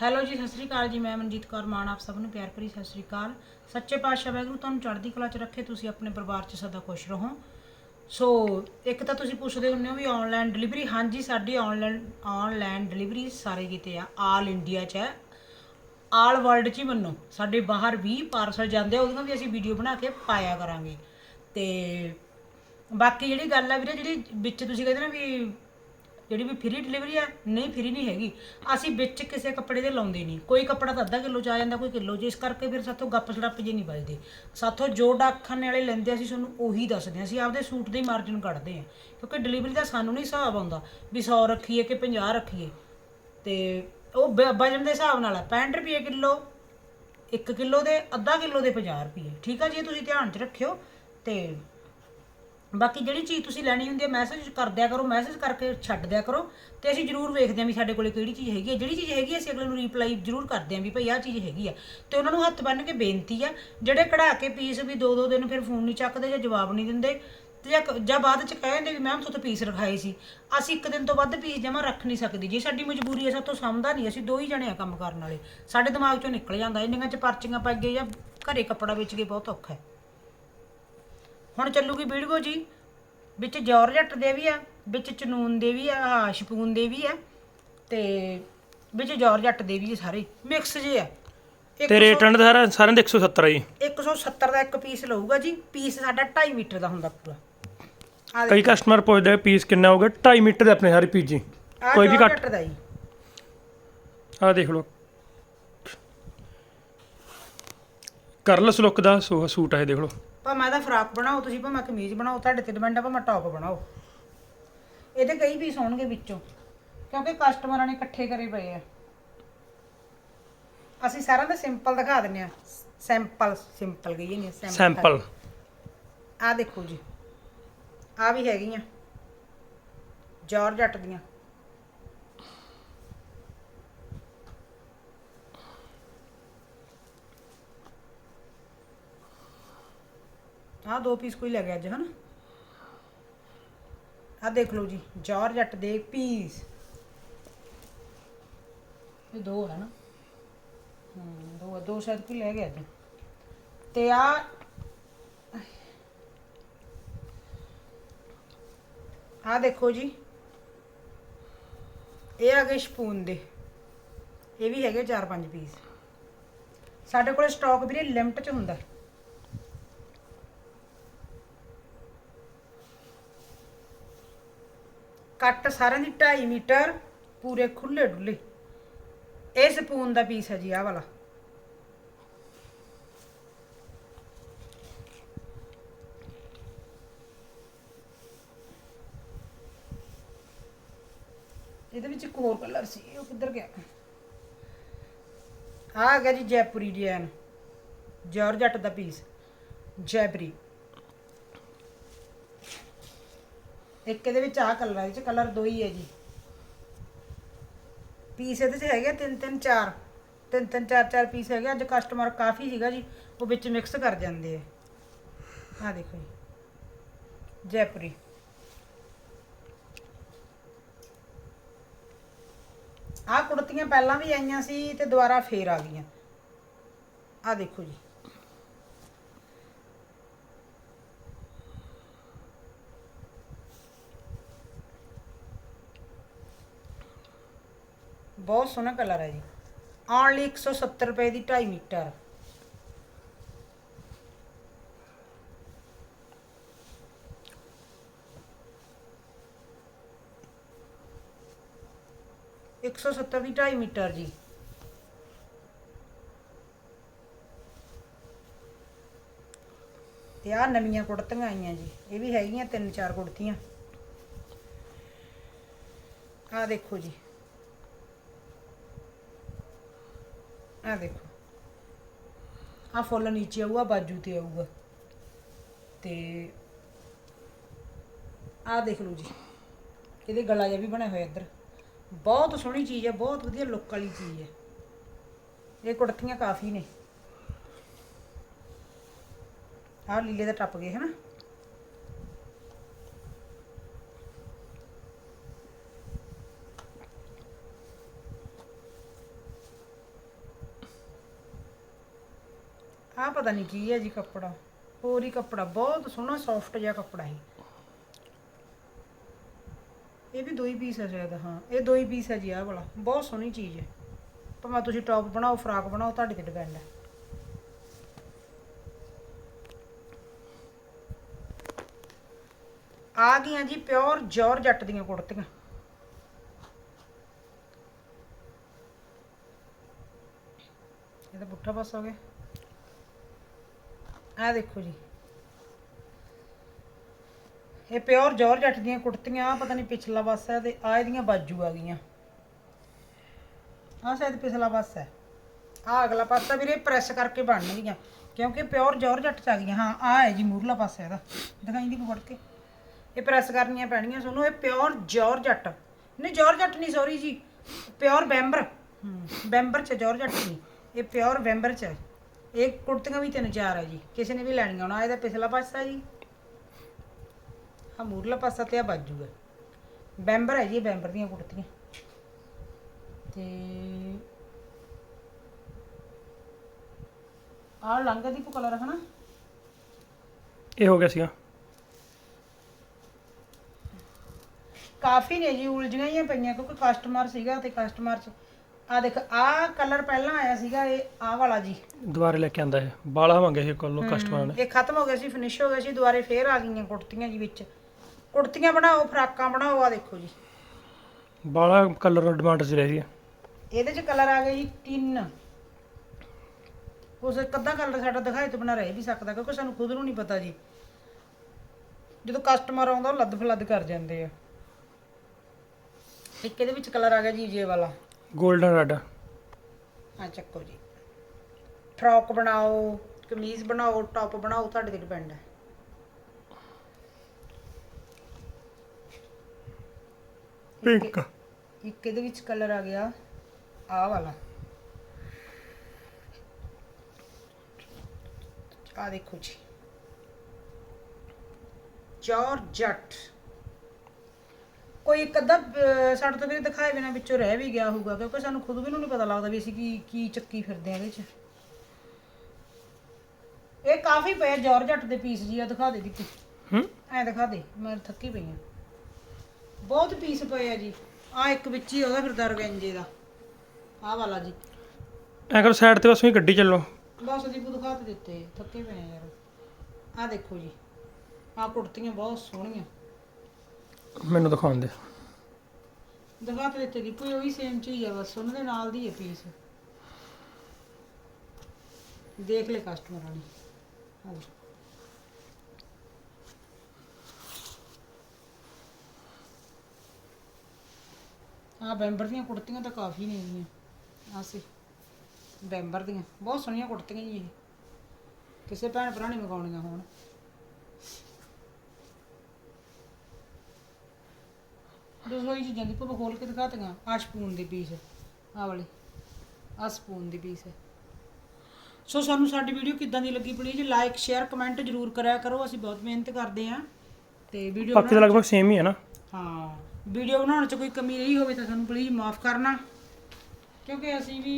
Hello ਜੀ, ਸਤਿ ਸ੍ਰੀ ਅਕਾਲ ਜੀ। ਮੈਂ ਮਨਜੀਤ ਕੌਰ ਮਾਨ, ਆਪ ਸਭ ਨੂੰ ਪਿਆਰ ਭਰੀ ਸਤਿ ਸ੍ਰੀ ਅਕਾਲ। ਸੱਚੇ ਪਾਤਸ਼ਾਹ ਵਾਹਿਗੁਰੂ ਤੁਹਾਨੂੰ ਚੜ੍ਹਦੀ ਕਲਾ 'ਚ ਰੱਖੇ, ਤੁਸੀਂ ਆਪਣੇ ਪਰਿਵਾਰ 'ਚ ਸਦਾ ਖੁਸ਼ ਰਹੋ। ਸੋ, ਇੱਕ ਤਾਂ ਤੁਸੀਂ ਪੁੱਛਦੇ ਹੁੰਦੇ ਹੋ ਵੀ ਆਨਲਾਈਨ ਡਿਲੀਵਰੀ ਹਾਂਜੀ, ਸਾਡੀ ਆਨਲਾਈਨ ਆਨਲਾਈਨ ਡਿਲੀਵਰੀ ਸਾਰੇ ਕਿਤੇ ਆ ਆਲ ਇੰਡੀਆ 'ਚ ਹੈ। ਆਲ ਵਰਲਡ 'ਚ ਹੀ ਮੰਨੋ, ਸਾਡੇ ਬਾਹਰ ਵੀ ਪਾਰਸਲ ਜਾਂਦੇ ਆ ਉਹਦੀਆਂ ਵੀ ਅਸੀਂ ਵੀਡੀਓ ਬਣਾ ਕੇ ਪਾਇਆ ਕਰਾਂਗੇ। ਤੇ ਬਾਕੀ ਜਿਹੜੀ ਗੱਲ ਆ ਵੀਰੇ, ਜਿਹੜੀ ਵਿੱਚ ਤੁਸੀਂ ਕਹਿੰਦੇ ਨਾ ਵੀ ਜਿਹੜੀ ਵੀ ਫ੍ਰੀ ਡਿਲੀਵਰੀ ਆ, ਨਹੀਂ ਫ੍ਰੀ ਨਹੀਂ ਹੈਗੀ। ਅਸੀਂ ਵਿੱਚ ਕਿਸੇ ਕੱਪੜੇ ਦੇ ਲਾਉਂਦੇ ਨਹੀਂ। ਕੋਈ ਕੱਪੜਾ ਤਾਂ ਅੱਧਾ ਕਿਲੋ ਚ ਆ ਜਾਂਦਾ, ਕੋਈ ਕਿਲੋ। ਚ ਇਸ ਕਰਕੇ ਫਿਰ ਸਾਥੋਂ ਗੱਪ ਸੜੱਪ ਜੇ ਨਹੀਂ ਵੱਜਦੇ। ਸਾਥੋਂ ਜੋ ਡਾਕਖਾਨੇ ਵਾਲੇ ਲੈਂਦੇ ਅਸੀਂ ਤੁਹਾਨੂੰ ਉਹੀ ਦੱਸਦੇ ਹਾਂ ਅਸੀਂ ਆਪਦੇ ਸੂਟ ਦੇ ਮਾਰਜਨ ਕੱਢਦੇ ਹਾਂ ਕਿਉਂਕਿ ਡਿਲੀਵਰੀ ਦਾ ਸਾਨੂੰ ਨਹੀਂ ਹਿਸਾਬ ਆਉਂਦਾ ਵੀ 100 ਰੱਖੀਏ ਕਿ 50 ਰੱਖੀਏ। ਤੇ ਉਹ ਬ- ਵਜਨ ਦੇ ਹਿਸਾਬ ਨਾਲ ਆ। 65 ਰੁਪਏ ਕਿਲੋ 1 ਕਿਲੋ ਦੇ, ਅੱਧਾ ਕਿਲੋ ਦੇ 50 ਰੁਪਏ। ਠੀਕ ਆ ਜੀ ਤੁਸੀਂ ਧਿਆਨ 'ਚ ਰੱਖਿਓ। ਤੇ ਬਾਕੀ ਜਿਹੜੀ ਚੀਜ਼ ਤੁਸੀਂ ਲੈਣੀ ਹੁੰਦੀ ਹੈ ਮੈਸੇਜ ਕਰ ਦਿਆ ਕਰੋ ਮੈਸੇਜ ਕਰਕੇ ਛੱਡ ਦਿਆ ਕਰੋ ਤੇ ਅਸੀਂ ਜਰੂਰ ਵੇਖਦੇ ਹਾਂ ਵੀ ਸਾਡੇ ਕੋਲੇ ਕਿਹੜੀ ਚੀਜ਼ ਹੈਗੀ ਹੈ। ਜਿਹੜੀ ਚੀਜ਼ ਹੈਗੀ ਹੈ, ਅਸੀਂ ਅਗਲੇ ਨੂੰ ਰਿਪਲਾਈ ਜਰੂਰ ਕਰਦੇ ਹਾਂ ਵੀ ਭਈ ਆਹ ਚੀਜ਼ ਹੈਗੀ ਆ। ਤੇ ਉਹਨਾਂ ਨੂੰ ਹੱਥ ਬੰਨ੍ਹ ਕੇ ਬੇਨਤੀ ਆ, ਜਿਹੜੇ ਕਢਾ ਕੇ ਪੀਸ ਵੀ ਦੋ ਦੋ ਦਿਨ ਫਿਰ ਫੋਨ ਨਹੀਂ ਚੱਕਦੇ ਜਾਂ ਜਵਾਬ ਨਹੀਂ ਦਿੰਦੇ ਤੇ ਜਾਂ ਜਾਂ ਬਾਅਦ ਚ ਕਹਿੰਦੇ ਵੀ ਮੈਮ ਤੁਹਾਨੂੰ ਪੀਸ ਰਖਾਏ ਸੀ। ਅਸੀਂ ਇੱਕ ਦਿਨ ਤੋਂ ਵੱਧ ਪੀਸ ਜਮਾ ਰੱਖ ਨਹੀਂ ਸਕਦੇ। ਜੇ ਸਾਡੀ ਮਜਬੂਰੀ ਹੈ ਸਾਤੋਂ ਸਮਝਦਾ ਨਹੀਂ, ਅਸੀਂ ਦੋ ਹੀ ਜਣੇ ਆ ਕੰਮ ਕਰਨ ਵਾਲੇ। ਸਾਡੇ ਦਿਮਾਗ ਚੋਂ ਨਿਕਲ ਜਾਂਦਾ, ਇੰਨੀਆਂ ਚ ਪਰਚੀਆਂ ਪੈ ਗਏ ਜਾਂ ਘਰੇ ਕੱਪੜਾ ਵੇਚ ਕੇ ਬਹੁਤ ਔਖਾ ਹੈ। ਹੁਣ ਚੱਲੂਗੀ ਵੀਡੀਓ ਜੀ। ਵਿੱਚ ਜੌਰਜੱਟ ਦੇ ਵੀ ਆ ਵਿੱਚ ਚਨੂਨ ਦੇ ਵੀ ਆ ਸ਼ਪੂਨ ਦੇ ਵੀ ਆ ਤੇ ਵਿੱਚ ਜੌਰਜੱਟ ਦੇ ਵੀ ਆ ਸਾਰੇ। ਮਿਕਸ ਜੇ ਆ। ਤੇ ਰੇਟ ਇਹਨਾਂ ਦਾ ਸਾਰਾ ਸਾਰਿਆਂ ਦਾ 170 ਆ ਜੀ। 170 ਦਾ ਇੱਕ ਪੀਸ ਲਊਗਾ ਜੀ। ਪੀਸ ਸਾਡਾ 2.5 ਮੀਟਰ ਦਾ ਹੁੰਦਾ ਪੂਰਾ। ਕਈ ਕਸਟਮਰ ਪੁੱਛਦੇ ਪੀਸ ਕਿੰਨਾ ਹੋਗਾ 2.5 ਮੀਟਰ ਦੇ ਆਪਣੇ ਸਾਰੇ ਪੀਸ ਜੀ। ਕੋਈ ਵੀ ਘੱਟ। ਦਾ ਜੀ। ਆ ਦੇਖ ਲਓ। ਕਰਲਸ ਲੁੱਕ ਦਾ ਸੂਟ ਆ ਇਹ ਦੇਖ ਲਓ। ਭਾਵੇਂ ਇਹਦਾ ਫਰਾਕ ਬਣਾਓ ਤੁਸੀਂ ਭਾਵੇਂ ਕਮੀਜ਼ ਬਣਾਓ ਤੁਹਾਡੇ ਤੇ ਡਿਪੈਂਡ ਆ ਭਾਵੇਂ ਟੌਪ ਬਣਾਓ। ਇਹਦੇ ਕਈ ਪੀਸ ਹੋਣਗੇ ਵਿੱਚੋਂ ਕਿਉਂਕਿ ਕਸਟਮਰਾਂ ਨੇ ਇਕੱਠੇ ਕਰੇ ਪਏ ਆ। ਅਸੀਂ ਸਾਰਿਆਂ ਦਾ ਸਿੰਪਲ ਦਿਖਾ ਦਿੰਨੇ ਆ ਸੈਂਪਲ ਸਿੰਪਲ ਗਈ ਨਹੀਂ ਸੈਂਪਲ ਆ ਦੇਖੋ ਜੀ ਆ ਵੀ ਹੈਗੀਆਂ। ਜੌਰਜੱਟ ਦੀਆਂ। ਆਹ ਦੋ ਪੀਸ ਕੋਈ ਲੈ ਗਿਆ ਅੱਜ, ਹਨਾ? ਆਹ ਦੇਖ ਲਓ ਜੀ ਜੌਰਜੱਟ ਦੇ ਪੀਸ ਇਹ ਦੋ ਹੈ ਨਾ। ਹਮ ਦੋ ਦੋ ਸ਼ਾਇਦ ਕੋਈ ਲੈ ਗਿਆ ਅੱਜ। ਤੇ ਆ ਆ ਦੇਖੋ ਜੀ। ਇਹ ਆ ਗਏ ਸਪੂਨ ਦੇ। ਇਹ ਵੀ ਹੈਗੇ 4-5 ਪੀਸ ਸਾਡੇ ਕੋਲ ਸਟਾਕ ਵੀਰੇ ਲਿਮਟ 'ਚ ਹੁੰਦਾ। ਕੱਟ ਸਾਰਿਆਂ ਦੀ 2.5 ਮੀਟਰ ਪੂਰੇ ਖੁੱਲੇ ਡੁੱਲੇ ਇਹ ਸਪੂਨ ਦਾ ਪੀਸ ਹੈ ਜੀ, ਆਹ ਵਾਲਾ। ਇਹਦੇ ਵਿੱਚ ਇੱਕ ਹੋਰ ਕਲਰ ਸੀ ਉਹ ਕਿੱਧਰ ਗਿਆ? ਆਹ ਆ ਗਿਆ ਜੀ ਜੈਪੁਰੀ ਡਿਜ਼ਾਈਨ ਜਾਰਜੱਟ ਦਾ ਪੀਸ ਜੈਪਰੀ। ਇੱਕ ਇਹਦੇ ਵਿੱਚ ਆਹ ਕਲਰ ਹੈ ਇਹਦੇ ਚ ਕਲਰ ਦੋ ਹੀ ਹੈ ਜੀ। ਪੀਸ ਇਹਦੇ ਚ ਹੈਗੇ ਤਿੰਨ ਤਿੰਨ, ਚਾਰ। ਤਿੰਨ ਤਿੰਨ, ਚਾਰ ਚਾਰ ਪੀਸ ਹੈਗੇ ਅੱਜ ਕਸਟਮਰ ਕਾਫੀ ਸੀਗਾ ਜੀ, ਉਹ ਵਿੱਚ ਮਿਕਸ ਕਰ ਜਾਂਦੇ ਆ। ਆ ਦੇਖੋ ਜੀ, ਜੈਪੁਰੀ। ਆਹ ਕੁੜਤੀਆਂ ਪਹਿਲਾਂ ਵੀ ਆਈਆਂ ਸੀ ਤੇ ਦੁਬਾਰਾ ਫੇਰ ਆ ਗਈਆਂ। ਆ ਦੇਖੋ ਜੀ। ਬਹੁਤ ਸੋਹਣਾ ਕਲਰ ਹੈ ਜੀ ਓਨਲੀ 170 ਰੁਪਏ ਦੀ 2.5 ਮੀਟਰ ਇੱਕ ਸੌ ਸੱਤਰ ਦੀ 2.5 ਮੀਟਰ ਜੀ ਤੇ ਆ ਨਵੀਆਂ ਕੁੜਤੀਆਂ ਆਈਆਂ ਜੀ ਇਹ ਵੀ ਹੈਗੀਆਂ ਤਿੰਨ ਚਾਰ ਕੁੜਤੀਆਂ ਆ ਦੇਖੋ ਜੀ ਆ ਦੇਖੋ। ਆ ਫੁੱਲ ਨੀਚੇ ਆਊਗਾ, ਬਾਜੂ ਤੇ ਆਊਗਾ। ਤੇ ਆ ਦੇਖ ਲਓ ਜੀ। ਇਹਦੇ ਗਲਾ ਜਿਹਾ ਵੀ ਬਣਿਆ ਹੋਇਆ ਇੱਧਰ। ਬਹੁਤ ਸੋਹਣੀ ਚੀਜ਼ ਹੈ, ਬਹੁਤ ਵਧੀਆ ਲੁੱਕ ਵਾਲੀ ਚੀਜ਼ ਹੈ। ਇਹ ਕੁੜਤੀਆਂ ਕਾਫੀ ਨੇ। ਆਹ ਲੀਲੇ ਦਾ ਟੱਪ ਗਏ ਹਨਾ ਆਹ ਪਤਾ ਨਹੀਂ ਕੀ ਹੈ ਜੀ ਕੱਪੜਾ। ਹੋਰ ਹੀ ਕੱਪੜਾ, ਬਹੁਤ ਸੋਹਣਾ ਸੌਫਟ ਜਿਹਾ ਕੱਪੜਾ ਹੈ ਇਹ ਵੀ ਦੋ ਹੀ ਪੀਸ ਹੈ ਸ਼ਾਇਦ, ਹਾਂ, ਇਹ ਦੋ ਹੀ ਪੀਸ ਹੈ ਜੀ ਆਹ ਵਾਲਾ। ਬਹੁਤ ਸੋਹਣੀ ਚੀਜ਼ ਹੈ। ਭਾਵੇਂ ਤੁਸੀਂ ਟੌਪ ਬਣਾਓ ਫਰਾਕ ਬਣਾਓ, ਤੁਹਾਡੇ ਤੇ ਡਿਪੈਂਡ ਹੈ। ਆ ਗਈਆਂ ਜੀ ਪਿਓਰ ਜੌਰ ਜੱਟ ਦੀਆਂ ਕੁੜਤੀਆਂ। ਇਹਦਾ ਪੁੱਠਾ ਪਾਸਾ ਹੋ ਗਿਆ। ਆ ਦੇਖੋ ਜੀ। ਇਹ ਪਿਓਰ ਜੌਰ ਜੱਟ ਦੀਆਂ ਕੁੜਤੀਆਂ, ਆਹ ਪਤਾ ਨਹੀਂ ਪਿਛਲਾ ਪਾਸਾ ਤੇ ਆ ਇਹਦੀਆਂ ਬਾਜੂ ਆ ਗਈਆਂ। ਆ ਸ਼ਾਇਦ ਪਿਛਲਾ ਪਾਸਾ ਹੈ। ਆ ਅਗਲਾ ਪਾਸਾ ਵੀਰੇ ਪ੍ਰੈਸ ਕਰਕੇ ਬਣਨਗੀਆਂ ਕਿਉਂਕਿ ਪਿਓਰ ਜੌਰ ਜੱਟ ਚ ਆ ਗਈਆਂ। ਹਾਂ ਆ ਹੈ ਜੀ ਮੂਰਲਾ ਪਾਸਾ ਇਹਦਾ। ਦਿਖਾਈ ਦੀ ਫੜ ਕੇ। ਇਹ ਪ੍ਰੈਸ ਕਰਨੀਆਂ ਪੈਣਗੀਆਂ ਤੁਹਾਨੂੰ ਇਹ ਪਿਓਰ ਜੌਰ ਜੱਟ। ਨਹੀਂ ਜੌਰ ਜੱਟ ਨਹੀਂ ਸੌਰੀ ਜੀ। ਪਿਓਰ ਬੈਂਬਰ ਹੂੰ ਬੈਂਬਰ ਚ ਜੌਰ ਜੱਟ ਨਹੀਂ ਇਹ ਪਿਓਰ ਬੈਂਬਰ ਚ ਹੈ। ਇਹ ਕੁੜਤੀਆਂ ਵੀ ਤਿੰਨ ਚਾਰ ਹੈ ਜੀ। ਕਿਸੇ ਨੇ ਵੀ ਲੈਣੀਆਂ ਹੋਣਾ ਇਹਦਾ ਪਿਛਲਾ ਪਾਸਾ ਜੀ। ਆ ਮੂਰਲਾ ਪਾਸਾ ਤੇ ਆ ਬਾਜੂ ਹੈ ਬੈਂਬਰ ਹੈ ਜੀ ਬੈਂਬਰ ਦੀਆਂ ਕੁੜਤੀਆਂ। ਤੇ ਆਹ ਲੰਗਾ ਦੀ ਕਲਰ ਹੈ ਨਾ ਇਹ ਹੋ ਗਿਆ ਸੀਗਾ। ਕਾਫੀ ਨੇ ਜੀ ਉਲਝੀਆਂ ਹੀ ਪਈਆਂ ਕਿਉਂਕਿ ਕਸਟਮਰ ਸੀਗਾ ਤੇ ਕਸਟਮਰ ਚ ਆ ਦੇਖ ਆਹ ਕਲਰ ਪਹਿਲਾਂ ਆਇਆ ਸੀਗਾ ਇਹ ਆਹ ਵਾਲਾ ਜੀ। ਦੁਬਾਰੇ ਲੈ ਕੇ ਆਂਦਾ ਇਹ। ਬਾਲਾ ਮੰਗੇ ਇਹ ਕੋਲੋਂ ਕਸਟਮਰ ਨੇ। ਇਹ ਖਤਮ ਹੋ ਗਿਆ ਸੀ ਫਿਨਿਸ਼ ਹੋ ਗਿਆ ਸੀ ਦੁਬਾਰੇ ਫੇਰ ਆ ਗਈਆਂ ਕੁੜਤੀਆਂ ਜੀ ਵਿੱਚ। ਕੁੜਤੀਆਂ ਬਣਾਓ ਫਰਾਕਾਂ ਬਣਾਓ ਆ ਦੇਖੋ ਜੀ। ਬਾਲਾ ਕਲਰ ਡਿਮਾਂਡ 'ਚ ਰਹਿ ਰਹੀ ਹੈ ਇਹਦੇ ਚ ਕਲਰ ਆ ਗਏ ਜੀ ਤਿੰਨ। ਉਸ ਇੱਕ ਅੱਧਾ ਕਲਰ ਸਾਡਾ ਦਿਖਾਏ ਤੋਂ ਬਿਨਾਂ ਰਹਿ ਵੀ ਸਕਦਾ ਕਿਉਂਕਿ ਸਾਨੂੰ ਖੁਦ ਨੂੰ ਨਹੀਂ ਪਤਾ ਜੀ। ਜਦੋਂ ਕਸਟਮਰ ਆਉਂਦਾ ਉਹ ਲੱਦ ਫਲੱਦ ਕਰ ਜਾਂਦੇ ਆ। ਇੱਕ ਇਹਦੇ ਵਿੱਚ ਕਲਰ ਆ ਗਿਆ ਜੀ ਜੇ ਵਾਲਾ। Golden red. ਆ ਚੱਕੋ ਜੀ। ਫਰੋਕ ਬਣਾਓ ਕਮੀਜ਼ ਬਣਾਓ ਟੌਪ ਬਣਾਓ ਤੁਹਾਡੇ ਤੇ ਡਿਪੈਂਡ ਹੈ। ਪਿੰਕ। ਇੱਕ ਇਹਦੇ ਵਿੱਚ ਕਲਰ ਆ ਗਿਆ ਆਹ ਵਾਲਾ। ਆ ਦੇਖੋ ਜੀ। ਜੌਰਜਟ ਕੋਈ ਇੱਕ ਅੱਧਾ ਅਹ, ਸਾਡੇ ਤੋਂ ਵੀ ਦਿਖਾਏ ਬਿਨਾ ਵਿੱਚੋਂ ਰਹਿ ਵੀ ਗਿਆ ਹੋਊਗਾ ਕਿਉਂਕਿ ਸਾਨੂੰ ਖੁਦ ਵੀ ਨੂੰ ਨਹੀਂ ਪਤਾ ਲੱਗਦਾ ਵੀ ਅਸੀਂ ਕੀ ਕੀ ਚੱਕੀ ਫਿਰਦੇ ਆ ਇਹਦੇ ਚ। ਇਹ ਕਾਫੀ ਪਏ ਜੌਰਜਟ ਦੇ ਪੀਸ ਜੀ ਆ ਦਿਖਾ ਦੇ ਦਿੱਤੀ ਹੂੰ? ਐ ਦਿਖਾ ਦੇ ਮੈਂ ਥੱਕੀ ਪਈ ਆ। ਬਹੁਤ ਪੀਸ ਪਏ ਆ ਜੀ। ਆ ਇੱਕ ਵਿੱਚ ਹੀ ਉਹਦਾ ਫਿਰਦਾ ਰਵੈਂਜੇ ਦਾ। ਆਹ ਵਾਲਾ ਜੀ। ਐ ਕਰੋ ਸਾਈਡ ਤੇ ਬਸ ਉਹੀ ਗੱਡੀ ਚੱਲੋ। ਬਸ ਦੀਪੂ ਦਿਖਾ ਤੇ ਦਿੱਤੇ ਥੱਕੇ ਪਏ ਆ ਯਾਰ। ਆ ਦੇਖੋ ਜੀ। ਆ ਕੁੜਤੀਆਂ ਬਹੁਤ ਸੋਹਣੀਆਂ। ਮੈਨੂੰ ਦਿਖਾਉਣ ਦੇ। ਦਿਖਾ ਤੇ ਦਿੱਤੇ ਦੀਪੂ ਇਹ ਉਹੀ ਸੇਮ ਚੀਜ਼ ਆ ਬਸ, ਉਹਨਾਂ ਦੇ ਨਾਲ ਦੀ ਹੈ ਪੀਸ ਦੇਖ ਲੈ ਕਸਟਮਰਾਂ ਨੇ ਆ ਲਓ। ਆ ਬੈਂਬਰ ਦੀਆਂ ਕੁੜਤੀਆਂ ਤਾਂ ਕਾਫੀ ਨੇ ਗੀਆਂ ਆ ਬੈਂਬਰ ਦੀਆਂ। ਬਹੁਤ ਸੋਹਣੀਆਂ ਕੁੜਤੀਆਂ ਜੀ ਇਹ। ਕਿਸੇ ਭੈਣ ਭਰਾ ਨੇ ਮੰਗਾਉਣੀਆਂ ਹੋਣ। ਦੋਸਤੋ ਇਹ ਚੀਜ਼ਾਂ ਦੀ ਭੁੱਖ ਖੋਲ ਕੇ ਦਿਖਾਤੀਆਂ ਆ ਸਪੂਨ ਦੇ ਪੀਸ ਆ ਵਾਲੀ ਆ ਸਪੂਨ ਦੀ ਪੀਸ ਸੋ ਸਾਨੂੰ ਸਾਡੀ ਵੀਡੀਓ ਕਿੱਦਾਂ ਦੀ ਲੱਗੀ ਪਲੀਜ਼ ਲਾਈਕ ਸ਼ੇਅਰ ਕਮੈਂਟ ਜਰੂਰ ਕਰਿਆ ਕਰੋ ਅਸੀਂ ਬਹੁਤ ਮਿਹਨਤ ਕਰਦੇ ਆਂ। ਤੇ ਵੀਡੀਓ ਬਾਕੀ ਤਾਂ ਲਗਭਗ ਸੇਮ ਹੀ ਹੈ ਨਾ। ਹਾਂ ਵੀਡੀਓ ਬਣਾਉਣ 'ਚ ਕੋਈ ਕਮੀ ਰਹੀ ਹੋਵੇ ਤਾਂ ਸਾਨੂੰ ਪਲੀਜ਼ ਮਾਫ ਕਰਨਾ। ਕਿਉਂਕਿ ਅਸੀਂ ਵੀ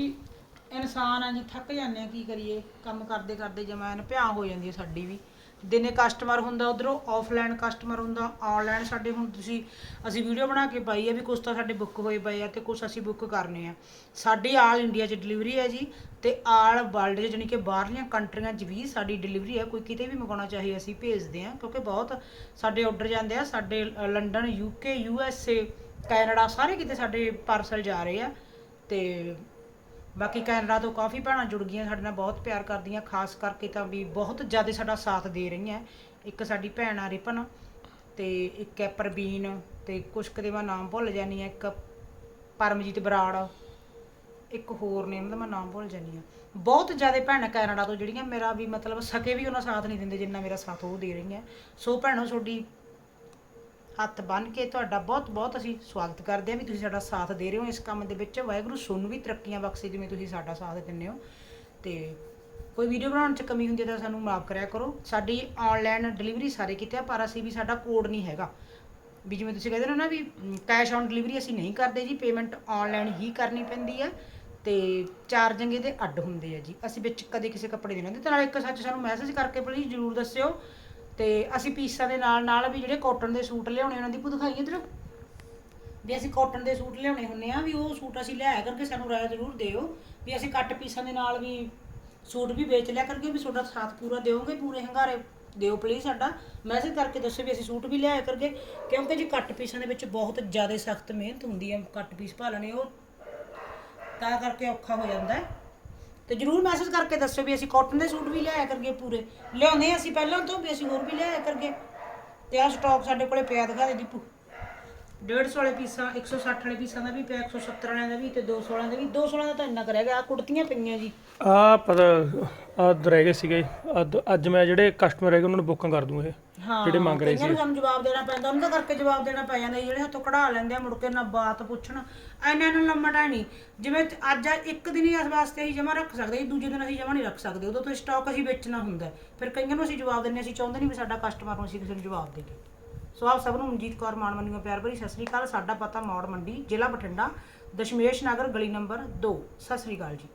ਇਨਸਾਨ ਆ ਜੀ ਥੱਕ ਜਾਂਦੇ ਆ ਕੀ ਕਰੀਏ? ਕੰਮ ਕਰਦੇ ਕਰਦੇ ਜਮਾਨ ਭਿਆ ਹੋ ਜਾਂਦੀ ਹੈ ਸਾਡੀ ਵੀ। ਦਿਨੇ ਕਸਟਮਰ ਹੁੰਦਾ ਉਧਰੋਂ ਆਫਲਾਈਨ ਕਸਟਮਰ ਹੁੰਦਾ ਆਨਲਾਈਨ ਸਾਡੇ ਹੁਣ ਤੁਸੀਂ ਅਸੀਂ ਵੀਡੀਓ ਬਣਾ ਕੇ ਪਾਈ ਹੈ ਵੀ ਕੁਝ ਤਾਂ ਸਾਡੇ ਬੁੱਕ ਹੋਏ ਪਏ ਆ ਤੇ ਕੁਝ ਅਸੀਂ ਬੁੱਕ ਕਰਨੇ ਆ। ਸਾਡੀ ਆਲ ਇੰਡੀਆ 'ਚ ਡਿਲੀਵਰੀ ਹੈ ਜੀ ਤੇ ਆਲ ਵਰਲਡ 'ਚ ਜਾਣੀ ਕਿ ਬਾਹਰਲੀਆਂ ਕੰਟਰੀਆਂ 'ਚ ਵੀ ਸਾਡੀ ਡਿਲੀਵਰੀ ਹੈ ਕੋਈ ਕਿਤੇ ਵੀ ਮੰਗਾਉਣਾ ਚਾਹੇ ਅਸੀਂ ਭੇਜਦੇ ਆ ਕਿਉਂਕਿ ਬਹੁਤ ਸਾਡੇ ਆਰਡਰ ਜਾਂਦੇ ਆ ਸਾਡੇ ਅ, London UK U S A Canada ਸਾਰੇ ਕਿਤੇ ਸਾਡੇ ਪਾਰਸਲ ਜਾ ਰਹੇ ਆ ਤੇ ਬਾਕੀ ਕੈਨੇਡਾ ਤੋਂ ਕਾਫੀ ਭੈਣਾਂ ਜੁੜ ਗਈਆਂ ਸਾਡੇ ਨਾਲ, ਬਹੁਤ ਪਿਆਰ ਕਰਦੀਆਂ, ਖਾਸ ਕਰਕੇ ਤਾਂ ਵੀ ਬਹੁਤ ਜ਼ਿਆਦਾ ਸਾਡਾ ਸਾਥ ਦੇ ਰਹੀਆਂ। ਇੱਕ ਸਾਡੀ ਭੈਣ ਆ ਰਿਪਨ ਤੇ ਇੱਕ ਹੈ ਪ੍ਰਵੀਨ ਤੇ ਕੁਛ ਕਦੇ ਮੈਂ ਨਾਮ ਭੁੱਲ ਜਾਨੀ ਆ ਇੱਕ ਪਰਮਜੀਤ ਬਰਾੜ, ਇੱਕ ਹੋਰ ਨੇ, ਉਹਨਾਂ ਦਾ ਮੈਂ ਨਾਮ ਭੁੱਲ ਜਾਨੀ ਆ ਬਹੁਤ ਜ਼ਿਆਦਾ ਭੈਣਾਂ ਕੈਨੇਡਾ ਤੋਂ ਜਿਹੜੀਆਂ ਮੇਰਾ ਵੀ ਮਤਲਬ ਸਕੇ ਵੀ ਉਹਨਾਂ ਸਾਥ ਨਹੀਂ ਦਿੰਦੇ, ਜਿੰਨਾ ਮੇਰਾ ਸਾਥ ਉਹ ਦੇ ਰਹੀਆਂ। ਸੋ ਭੈਣੋ, ਤੁਹਾਡੀ ਹੱਥ ਬੰਨ ਕੇ ਤੁਹਾਡਾ ਬਹੁਤ ਬਹੁਤ ਅਸੀਂ ਸਵਾਗਤ ਕਰਦੇ ਹਾਂ ਵੀ ਤੁਸੀਂ ਸਾਡਾ ਸਾਥ ਦੇ ਰਹੇ ਹੋ ਇਸ ਕੰਮ ਦੇ ਵਿੱਚ। ਵਾਹਿਗੁਰੂ ਸੋਨੂੰ ਵੀ ਤਰੱਕੀਆਂ ਬਖਸ਼ੇ ਜਿਵੇਂ ਤੁਸੀਂ ਸਾਡਾ ਸਾਥ ਦਿੰਦੇ ਹੋ। ਤੇ ਕੋਈ ਵੀਡੀਓ ਬਣਾਉਣ 'ਚ ਕਮੀ ਹੁੰਦੀ ਹੈ ਤਾਂ ਸਾਨੂੰ ਮਾਫ ਕਰਿਆ ਕਰੋ। ਸਾਡੀ ਆਨਲਾਈਨ ਡਿਲੀਵਰੀ ਸਾਰੇ ਕਿਤੇ ਆ, ਪਰ ਅਸੀਂ ਵੀ ਸਾਡਾ ਕੋਡ ਨਹੀਂ ਹੈਗਾ। ਵੀ ਜਿਵੇਂ ਤੁਸੀਂ ਕਹਿੰਦੇ ਹੋ ਨਾ ਵੀ ਕੈਸ਼ ਔਨ ਡਿਲੀਵਰੀ ਅਸੀਂ ਨਹੀਂ ਕਰਦੇ ਜੀ ਪੇਮੈਂਟ ਆਨਲਾਈਨ ਹੀ ਕਰਨੀ ਪੈਂਦੀ ਹੈ ਤੇ ਚਾਰ ਜੰਗੇ ਦੇ ਅੱਡ ਹੁੰਦੇ ਆ ਜੀ। ਅਸੀਂ ਵਿੱਚ ਕਦੇ ਕਿਸੇ ਕੱਪੜੇ ਦੇ ਨਹੀਂ ਤੇ ਨਾਲ ਇੱਕ ਸੱਚ ਸਾਨੂੰ ਮੈਸੇਜ ਕਰਕੇ ਪਲੀਜ਼ ਜਰੂਰ ਦੱਸਿਓ ਤੇ ਅਸੀਂ ਪੀਸਾਂ ਦੇ ਨਾਲ ਨਾਲ ਵੀ ਜਿਹੜੇ ਕਾਟਨ ਦੇ ਸੂਟ ਲਿਆਉਣੇ, ਉਹਨਾਂ ਦੀ ਭੂ ਦਿਖਾਈਏ ਇਧਰ? ਵੀ ਅਸੀਂ ਕਾਟਨ ਦੇ ਸੂਟ ਲਿਆਉਣੇ ਹੁੰਨੇ ਆ, ਵੀ ਉਹ ਸੂਟ ਅਸੀਂ ਲਿਆ ਕਰਕੇ ਸਾਨੂੰ ਰਾਏ ਜ਼ਰੂਰ ਦਿਓ, ਵੀ ਅਸੀਂ ਕੱਟ ਪੀਸਾਂ ਦੇ ਨਾਲ ਵੀ ਸੂਟ ਵੀ ਵੇਚ ਲਿਆ ਕਰਕੇ ਵੀ ਤੁਹਾਡਾ ਸਾਥ ਪੂਰਾ ਦਿਓਗੇ, ਪੂਰੇ ਹੰਗਾਰੇ ਦਿਓ ਪਲੀਜ਼ ਸਾਡਾ। ਮੈਸੇਜ ਕਰਕੇ ਦੱਸੋ ਵੀ ਅਸੀਂ ਸੂਟ ਵੀ ਲਿਆਇਆ ਕਰਕੇ, ਕਿਉਂਕਿ ਜੇ ਕੱਟ ਪੀਸਾਂ ਦੇ ਵਿੱਚ ਬਹੁਤ ਜ਼ਿਆਦਾ ਸਖਤ ਮਿਹਨਤ ਹੁੰਦੀ ਹੈ ਕੱਟ ਪੀਸ ਭਾਲਣੇ ਉਹ, ਤਾਂ ਕਰਕੇ ਔਖਾ ਹੋ ਜਾਂਦਾ ਹੈ। ਤੇ ਜਰੂਰ ਮੈਸੇਜ ਕਰਕੇ ਦੱਸਿਓ ਵੀ ਅਸੀਂ ਕਾਟਨ ਦੇ ਸੂਟ ਵੀ ਲਿਆਇਆ ਕਰਗੇ ਪੂਰੇ। ਲਿਆਉਂਦੇ ਹਾਂ ਅਸੀਂ ਪਹਿਲਾਂ ਤੋਂ ਵੀ ਅਸੀਂ ਹੋਰ ਵੀ ਲਿਆਇਆ ਕਰਗੇ ਤੇ ਆਹ ਸਟਾਕ ਸਾਡੇ ਕੋਲੇ ਪਿਆ ਦਿਖਾ ਦੇ ਦੀਪੂ। 150 ਵਾਲੇ ਪੀਸਾਂ 160 ਵਾਲੇ ਪੀਸਾਂ ਦਾ ਵੀ ਪਿਆ 170 ਵਾਲਿਆਂ ਦਾ ਵੀ ਤੇ 200 ਵਾਲਿਆਂ ਦਾ ਵੀ। 200 ਵਾਲਿਆਂ ਦਾ ਤਾਂ ਇੰਨਾ ਕਰਿਆ ਗਿਆ ਆ ਕੁੜਤੀਆਂ ਪਈਆਂ ਜੀ। ਆ ਪਤਾ ਆ ਰਹਿ ਗਏ ਸੀਗੇ। ਅੱਜ- ਅੱਜ ਮੈਂ ਜਿਹੜੇ ਕਸਟਮਰ ਹੈਗੇ ਉਹਨਾਂ ਨੂੰ ਬੁੱਕਾਂ ਕਰ ਦੂੰ ਇਹ ਹਾਂ ਜਿਹੜੇ ਮੰਗ ਰਹੇ ਨੂੰ ਸਾਨੂੰ ਜਵਾਬ ਦੇਣਾ ਪੈਂਦਾ ਉਹਨਾਂ ਦਾ ਕਰਕੇ ਜਵਾਬ ਦੇਣਾ ਪੈ ਜਾਂਦਾ ਜੀ, ਜਿਹੜੇ ਹੱਥੋਂ ਕਢਾ ਲੈਂਦੇ ਆ ਮੁੜ ਕੇ ਨਾ ਬਾਤ ਪੁੱਛਣ। ਐਨਾ ਨੂੰ ਲੰਮਾ ਨਹੀਂ ਜਿਵੇਂ ਅੱਜ ਇੱਕ ਦਿਨ ਹੀ ਇਸ ਵਾਸਤੇ ਅਸੀਂ ਜਮਾ ਰੱਖ ਸਕਦੇ ਜੀ ਦੂਜੇ ਦਿਨ ਅਸੀਂ ਜਮਾ ਨਹੀਂ ਰੱਖ ਸਕਦੇ। ਉਦੋਂ ਤੋਂ ਸਟਾਕ ਅਸੀਂ ਵੇਚਣਾ ਹੁੰਦਾ। ਹੈ। ਫਿਰ ਕਈਆਂ ਨੂੰ ਅਸੀਂ ਜਵਾਬ ਹਾਂ, ਅਸੀਂ ਚਾਹੁੰਦੇ ਨਹੀਂ ਵੀ ਸਾਡਾ ਕਸਟਮਰ ਨੂੰ ਅਸੀਂ ਕਿਸੇ ਨੂੰ ਜਵਾਬ ਦੇਈਏ। ਸੋ ਆਪ ਸਭ ਨੂੰ ਮਨਜੀਤ ਕੌਰ ਮਾਨ ਮੰਨੀਓ ਪਿਆਰ ਭਰੀ, ਸਤਿ ਸ੍ਰੀ ਅਕਾਲ। ਸਾਡਾ ਪਤਾ ਮੌੜ ਮੰਡੀ, ਜ਼ਿਲ੍ਹਾ ਬਠਿੰਡਾ, ਦਸ਼ਮੇਸ਼ ਨਗਰ, ਗਲੀ ਨੰਬਰ 2 ਸਤਿ ਸ੍ਰੀ ਅਕਾਲ ਜੀ।